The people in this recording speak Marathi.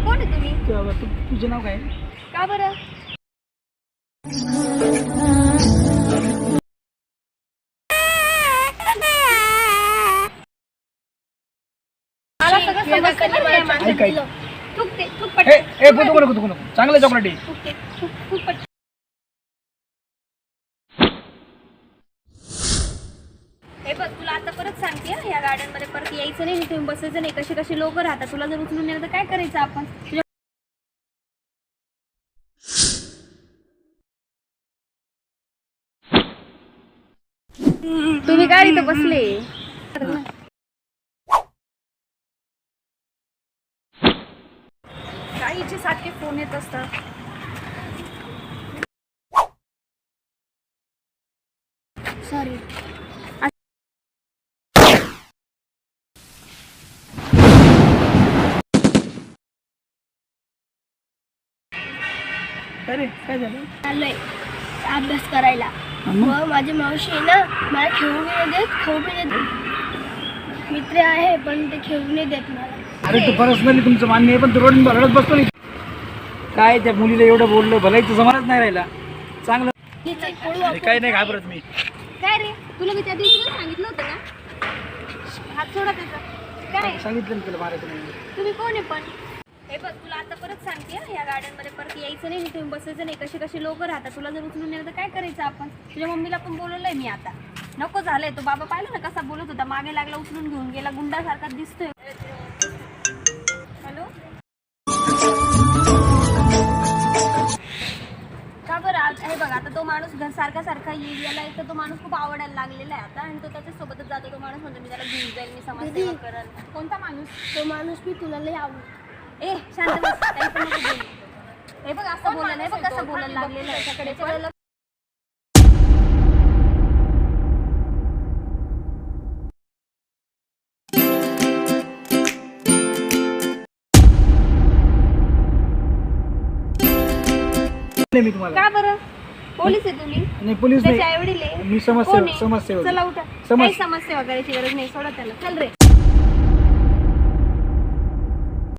कोण आहे तुम्ही तु- तु- तुझं नाव काय का बरं मला सगळं समजतं ऐक, ऐक. थुक ते, थुक ए पटकन. ए पण नको नको नको नको चांगलं चॉकलेट आहे ते, थुक पटकन. हे बघ तुला आता परत सांगते या गार्डनमध्ये परत यायचं नाही तुम्ही बसायचं नाही कशी कशी लोक राहतात तुला जर उचलून नेलं तर काय करायचं आपण? तुझ्या- तुम्ही काय इथं बसले? काहीचे सारखे फोन येत असतात. सॉरी काय झालं? अभ्यास करायला. मग? मग माझी मावशी आहे ना मला खेळू नाही देत खाऊ बी नाही देत. मित्र आहे पण ते खेळू नाही देत मला. अरे तू पर्सनली तुमचं मान्य आहे पण तू रोड रडत बसतो नाही. काय त्या मुलीला एवढं बोललं? भलाई तू जमानच नाही राहिला. चांगलं. हे अरे काय नाही घाबरत मी. काय रे? तुला मी त्या दिवशी तुला सांगितलं होतं ना? हात सोडा त्याचा. काय? सांगितलं ना तुला मारायचं नाही तुम्ही कोण आहे पण? हे तुला आता परत सांगते या गार्डनमध्ये परत यायचं नाही तुम्ही बसायचं नाही. कशी कशी लोक राहतात तुला जर उचलून नेलं तर काय करायचं आपण? तुझ्या मम्मीला पण बोलवलंय मी आता. नको झालंय तो बाबा पाहिलं ना कसा बोलत होता मागे लागला उचलून घेऊन गेला गुंडासारखा दिसतोय. हॅलो? का बरं? हे बघ आता तो माणूस घर सारखा सारखा येईल याला एक तर तो माणूस खूप आवडायला लागलेला आहे आता आणि तो त्याच्यासोबतच जातो. तो माणूस म्हणतो मी त्याला घेऊन जाईल मी समाजसेवा करेल कोणता माणूस? तो माणूस मी तुला लय आवडतो. ए शांत बस. काही पण नको बोलू. हे बघ असं बोलायला नाही बघ कसं बोलायला लागलेलं आहे. त्याच्याकडे पण मी तुम्हाला का बरं? पोलीस आहे तुम्ही? नाही पोलीस त्याचे नाही आई वडील आहे? मी चला उठा. समाज- काही समाजसेवा करायची गरज नाही सोडा त्याला. चल रे.